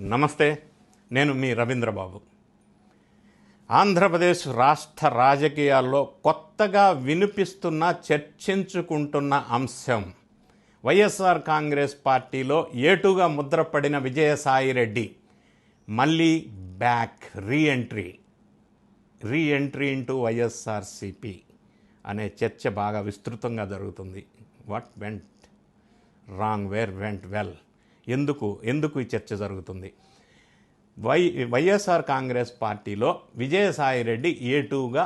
నమస్తే నేను మీ రవీంద్రబాబు. ఆంధ్రప్రదేశ్ రాష్ట్ర రాజకీయాల్లో కొత్తగా వినిపిస్తున్న చర్చించుకుంటున్న అంశం వైఎస్ఆర్ కాంగ్రెస్ పార్టీలో ఏటుగా ముద్రపడిన విజయసాయిరెడ్డి మళ్ళీ back reentry. Reentry into YSRCP అనే చర్చ బాగా విస్తృతంగా జరుగుతుంది. What went? Wrong where went well? ఎందుకు ఎందుకు ఈ చర్చ జరుగుతుంది? వై వైఎస్ఆర్ కాంగ్రెస్ పార్టీలో విజయసాయిరెడ్డి ఏ టూగా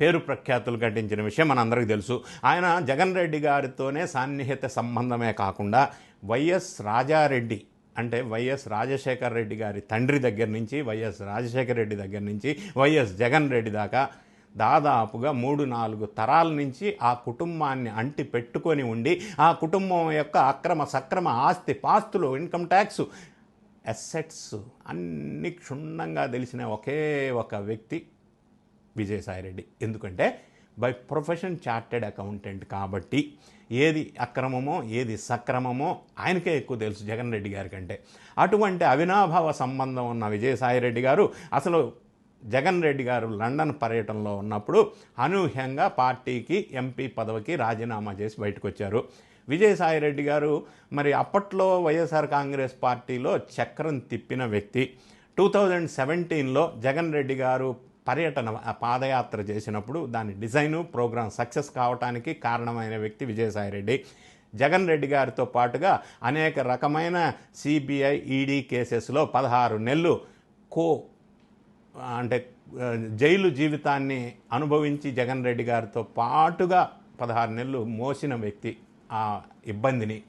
పేరు ప్రఖ్యాతులు ఘటించిన విషయం మనందరికీ తెలుసు. ఆయన జగన్ రెడ్డి గారితోనే సాన్నిహిత సంబంధమే కాకుండా వైఎస్ రాజారెడ్డి అంటే వైఎస్ రాజశేఖర్ రెడ్డి గారి తండ్రి దగ్గర నుంచి వైఎస్ రాజశేఖర రెడ్డి దగ్గర నుంచి వైఎస్ జగన్ రెడ్డి దాకా దాదాపుగా మూడు నాలుగు తరాల నుంచి ఆ కుటుంబాన్ని అంటి పెట్టుకొని ఉండి ఆ కుటుంబం యొక్క అక్రమ సక్రమ ఆస్తి పాస్తులు ఇన్కమ్ ట్యాక్స్ అసెట్స్ అన్ని క్షుణ్ణంగా తెలిసిన ఒకే ఒక వ్యక్తి విజయసాయిరెడ్డి. ఎందుకంటే బై ప్రొఫెషన్ చార్టెడ్ అకౌంటెంట్ కాబట్టి ఏది అక్రమమో ఏది సక్రమమో ఆయనకే ఎక్కువ తెలుసు జగన్ రెడ్డి గారి కంటే. అటువంటి అవినాభావ సంబంధం ఉన్న విజయసాయిరెడ్డి గారు అసలు జగన్ రెడ్డి గారు లండన్ పర్యటనలో ఉన్నప్పుడు అనూహ్యంగా పార్టీకి ఎంపీ పదవికి రాజీనామా చేసి బయటకు వచ్చారు విజయసాయిరెడ్డి గారు మరి అప్పట్లో వైఎస్ఆర్ కాంగ్రెస్ పార్టీలో చక్రం తిప్పిన వ్యక్తి. టూ థౌజండ్ సెవెంటీన్లో జగన్ రెడ్డి గారు పర్యటన పాదయాత్ర చేసినప్పుడు దాని డిజైను ప్రోగ్రాం సక్సెస్ కావడానికి కారణమైన వ్యక్తి విజయసాయిరెడ్డి జగన్ రెడ్డి గారితో పాటుగా అనేక రకమైన సిబిఐ ఈడీ కేసెస్లో పదహారు నెలలు కో అంటే జైలు జీవితాన్ని అనుభవించి జగన్ రెడ్డి గారితో పాటుగా పదహారు నెలలు మోసిన వ్యక్తి ఆ ఇబ్బందిని.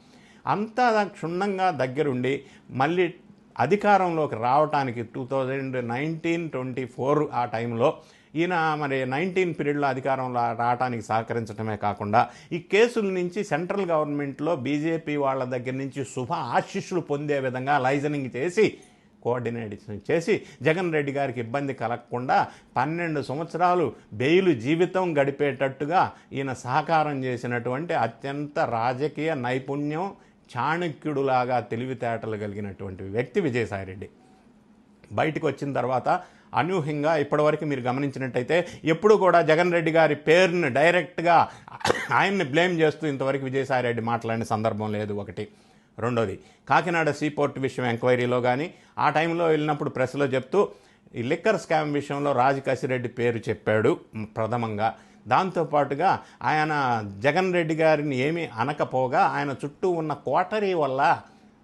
అంతా క్షుణ్ణంగా దగ్గరుండి మళ్ళీ అధికారంలోకి రావటానికి two thousand nineteen twenty four ఆ టైంలో ఈయన మరి నైన్టీన్ పీరియడ్లో అధికారంలో రావడానికి సహకరించడమే కాకుండా ఈ కేసుల నుంచి సెంట్రల్ గవర్నమెంట్లో బీజేపీ వాళ్ళ దగ్గర నుంచి శుభ ఆశీస్సులు పొందే విధంగా లైజనింగ్ చేసి కోఆర్డినేషన్ చేసి జగన్ రెడ్డి గారికి ఇబ్బంది కలగకుండా పన్నెండు సంవత్సరాలు బెయిలు జీవితం గడిపేటట్టుగా ఈయన సహకారం చేసినటువంటి అత్యంత రాజకీయ నైపుణ్యం చాణక్యుడులాగా తెలివితేటలు కలిగినటువంటి వ్యక్తి విజయసాయిరెడ్డి. బయటకు వచ్చిన తర్వాత అనూహ్యంగా ఇప్పటివరకు మీరు గమనించినట్టయితే ఎప్పుడు కూడా జగన్ రెడ్డి గారి పేరుని డైరెక్ట్గా ఆయన్ని బ్లేమ్ చేస్తూ ఇంతవరకు విజయసాయిరెడ్డి మాట్లాడిన సందర్భం లేదు ఒకటి. రెండోది కాకినాడ సీపోర్ట్ విషయం ఎంక్వైరీలో కానీ ఆ టైంలో వెళ్ళినప్పుడు ప్రెస్లో చెప్తూ ఈ లిక్కర్ స్కామ్ విషయంలో రాజకాశిరెడ్డి పేరు చెప్పాడు ప్రథమంగా. దాంతోపాటుగా ఆయన జగన్ రెడ్డి గారిని ఏమీ అనకపోగా ఆయన చుట్టూ ఉన్న కోటరీ వల్ల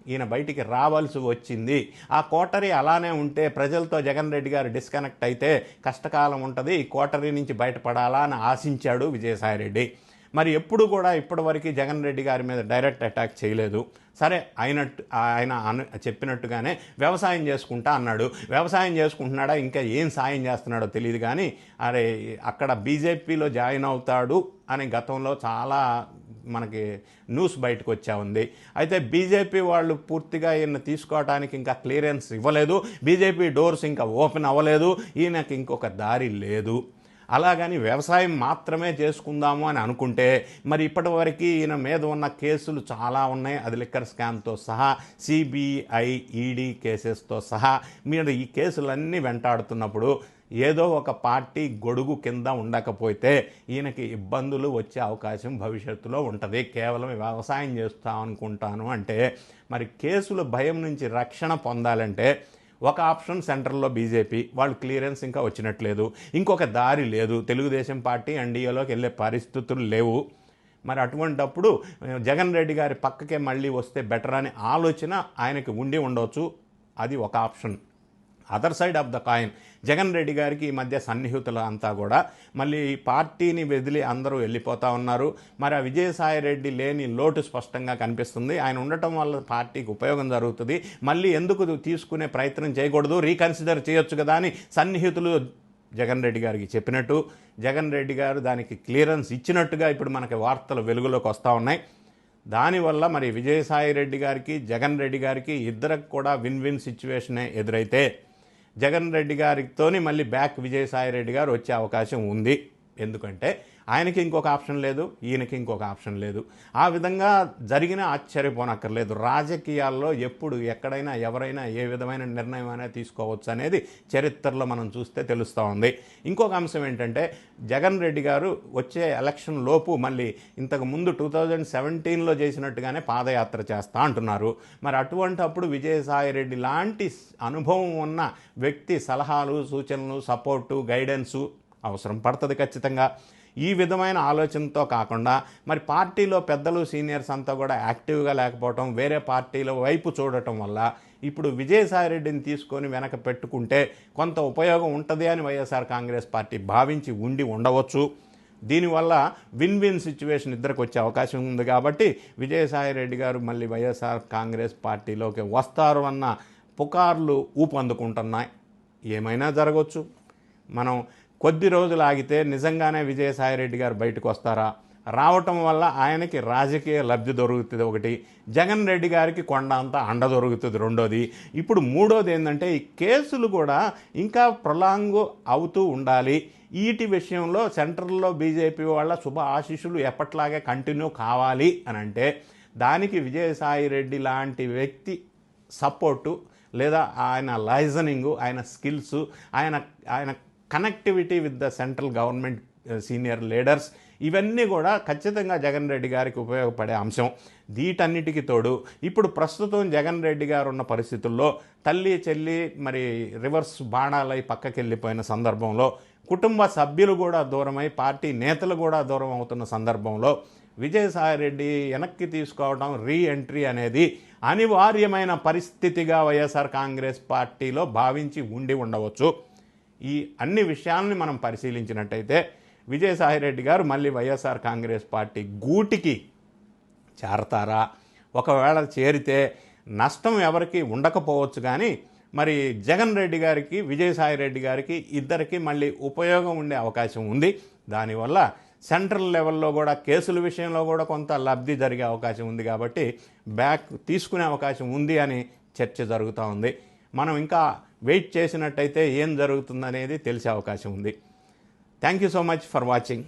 ఈయన బయటికి రావాల్సి వచ్చింది. ఆ కోటరీ అలానే ఉంటే ప్రజలతో జగన్ రెడ్డి గారు డిస్కనెక్ట్ అయితే కష్టకాలం ఉంటుంది ఈ కోటరీ నుంచి బయటపడాలా అని ఆశించాడు విజయసాయిరెడ్డి. మరి ఎప్పుడు కూడా ఇప్పటివరకు జగన్ రెడ్డి గారి మీద డైరెక్ట్ అటాక్ చేయలేదు. సరే అయినట్టు ఆయన అను చెప్పినట్టుగానే వ్యవసాయం చేసుకుంటా అన్నాడు. వ్యవసాయం చేసుకుంటున్నాడా? ఇంకా ఏం సాయం చేస్తున్నాడో తెలియదు కానీ అరే అక్కడ బీజేపీలో జాయిన్ అవుతాడు అని గతంలో చాలా మనకి న్యూస్ బయటకు వచ్చా ఉంది. అయితే బీజేపీ వాళ్ళు పూర్తిగా ఈయన తీసుకోవడానికి ఇంకా క్లియరెన్స్ ఇవ్వలేదు. బీజేపీ డోర్స్ ఇంకా ఓపెన్ అవ్వలేదు. ఈయనకి ఇంకొక దారి లేదు. అలాగని వ్యవసాయం మాత్రమే చేసుకుందాము అని అనుకుంటే మరి ఇప్పటివరకు ఈయన మీద ఉన్న కేసులు చాలా ఉన్నాయి. అది లిక్కర్ స్కామ్తో సహా సిబిఐ ఈడీ కేసెస్తో సహా మీరు ఈ కేసులన్నీ వెంటాడుతున్నప్పుడు ఏదో ఒక పార్టీ గొడుగు కింద ఉండకపోతే ఈయనకి ఇబ్బందులు వచ్చే అవకాశం భవిష్యత్తులో ఉంటుంది. కేవలం వ్యవసాయం చేస్తా అనుకుంటాను అంటే మరి కేసుల భయం నుంచి రక్షణ పొందాలంటే ఒక ఆప్షన్ సెంటర్లో బీజేపీ వాళ్ళు క్లియరెన్స్ ఇంకా వచ్చినట్లేదు. ఇంకొక దారి లేదు. తెలుగుదేశం పార్టీ ఎన్డీఏలోకి వెళ్ళే పరిస్థితులు లేవు. మరి అటువంటప్పుడు జగన్ రెడ్డి గారి పక్కకే మళ్ళీ వస్తే బెటర్ అనే ఆలోచన ఆయనకి ఉండి ఉండవచ్చు అది ఒక option. Other side of the coin. Jagan Reddy గారికి ఈ మధ్య సన్నిహితులు అంతా కూడా మళ్ళీ ఈ పార్టీని వదిలి అందరూ వెళ్ళిపోతా ఉన్నారు. మరి ఆ విజయసాయి రెడ్డి లేని లోటు స్పష్టంగా కనిపిస్తుంది. ఆయన ఉండటం వల్ల పార్టీకి ఉపయోగం జరుగుతుంది. మళ్ళీ ఎందుకు తీసుకునే ప్రయత్నం చేయకూడదు? రీకన్సిడర్ చేయొచ్చు కదా అని సన్నిహితులు జగన్ రెడ్డి గారికి చెప్పినట్టు జగన్ రెడ్డి గారు దానికి క్లియరెన్స్ ఇచ్చినట్టుగా ఇప్పుడు మనకి వార్తలు వెలుగులోకి వస్తూ ఉన్నాయి. దానివల్ల మరి విజయసాయి రెడ్డి గారికి జగన్ రెడ్డి గారికి ఇద్దరికి కూడా విన్ విన్ సిచ్యువేషనే ఎదురైతే జగన్ రెడ్డి గారితోని మళ్ళీ బ్యాక్ విజయసాయి రెడ్డి గారు వచ్చే అవకాశం ఉంది. ఎందుకంటే ఆయనకి ఇంకొక ఆప్షన్ లేదు ఈయనకి ఇంకొక ఆప్షన్ లేదు. ఆ విధంగా జరిగిన ఆశ్చర్యపోనక్కర్లేదు. రాజకీయాల్లో ఎప్పుడు ఎక్కడైనా ఎవరైనా ఏ విధమైన నిర్ణయం అయినా తీసుకోవచ్చు అనేది చరిత్రలో మనం చూస్తే తెలుస్తూ ఉంది. ఇంకొక అంశం ఏంటంటే జగన్ రెడ్డి గారు వచ్చే ఎలక్షన్ లోపు మళ్ళీ ఇంతకు ముందు టూ థౌజండ్ సెవెంటీన్లో చేసినట్టుగానే పాదయాత్ర చేస్తా అంటున్నారు. మరి అటువంటి అప్పుడు విజయసాయి రెడ్డి లాంటి అనుభవం ఉన్న వ్యక్తి సలహాలు సూచనలు సపోర్టు గైడెన్సు అవసరం పడుతుంది ఖచ్చితంగా. ఈ విధమైన ఆలోచనతో కాకుండా మరి పార్టీలో పెద్దలు సీనియర్స్ అంతా కూడా యాక్టివ్గా లేకపోవటం వేరే పార్టీల వైపు చూడటం వల్ల ఇప్పుడు విజయసాయి రెడ్డిని తీసుకొని వెనక పెట్టుకుంటే కొంత ఉపయోగం ఉంటుంది అని వైఎస్ఆర్ కాంగ్రెస్ పార్టీ భావించి ఉండి ఉండవచ్చు. దీనివల్ల విన్ విన్ సిచ్యువేషన్ ఇద్దరికి వచ్చే అవకాశం ఉంది కాబట్టి విజయసాయి రెడ్డి గారు మళ్ళీ వైఎస్ఆర్ కాంగ్రెస్ పార్టీలోకి వస్తారు అన్న పుకార్లు ఊపందుకుంటున్నాయి. ఏమైనా జరగవచ్చు మనం కొద్ది రోజులు ఆగితే నిజంగానే విజయసాయిరెడ్డి గారు బయటకు వస్తారా? రావటం వల్ల ఆయనకి రాజకీయ లబ్ధి దొరుకుతుంది ఒకటి. జగన్ రెడ్డి గారికి కొండ అంతా అండ దొరుకుతుంది రెండోది. ఇప్పుడు మూడోది ఏంటంటే ఈ కేసులు కూడా ఇంకా ప్రొలాంగ్ అవుతూ ఉండాలి. ఈటి విషయంలో సెంట్రల్లో బీజేపీ వాళ్ళ శుభ ఆశీస్సులు ఎప్పట్లాగే కంటిన్యూ కావాలి అని అంటే దానికి విజయసాయి రెడ్డి లాంటి వ్యక్తి సపోర్టు లేదా ఆయన లైజనింగు ఆయన స్కిల్స్ ఆయన ఆయన connectivity with the central government uh, senior leaders ఇవన్నీ కూడా ఖచ్చితంగా జగన్ రెడ్డి గారికి ఉపయోగపడే అంశం. వీటన్నిటికీ తోడు ఇప్పుడు ప్రస్తుతం జగన్ రెడ్డి గారు ఉన్న పరిస్థితుల్లో తల్లి చెల్లి మరి రివర్స్ బాణాలై పక్కకి వెళ్ళిపోయిన సందర్భంలో కుటుంబ సభ్యులు కూడా దూరమై పార్టీ నేతలు కూడా దూరం అవుతున్న సందర్భంలో విజయసాయిరెడ్డి వెనక్కి తీసుకోవడం రీ ఎంట్రీ అనేది అనివార్యమైన పరిస్థితిగా వైఎస్ఆర్ కాంగ్రెస్ పార్టీలో భావించి ఉండి ఉండవచ్చు. ఈ అన్ని విషయాల్ని మనం పరిశీలించినట్టయితే విజయసాయిరెడ్డి గారు మళ్ళీ వైఎస్ఆర్ కాంగ్రెస్ పార్టీ గూటికి చేరతారా? ఒకవేళ చేరితే నష్టం ఎవరికి ఉండకపోవచ్చు కానీ మరి జగన్ రెడ్డి గారికి విజయసాయి రెడ్డి గారికి ఇద్దరికి మళ్ళీ ఉపయోగం ఉండే అవకాశం ఉంది. దానివల్ల సెంట్రల్ లెవెల్లో కూడా కేసుల విషయంలో కూడా కొంత లబ్ధి జరిగే అవకాశం ఉంది కాబట్టి బ్యాక్ తీసుకునే అవకాశం ఉంది అని చర్చ జరుగుతూ ఉంది. మనం ఇంకా వెయిట్ చేసినట్టయితే ఏం జరుగుతుందనేది తెలిసే అవకాశం ఉంది. Thank you so much for watching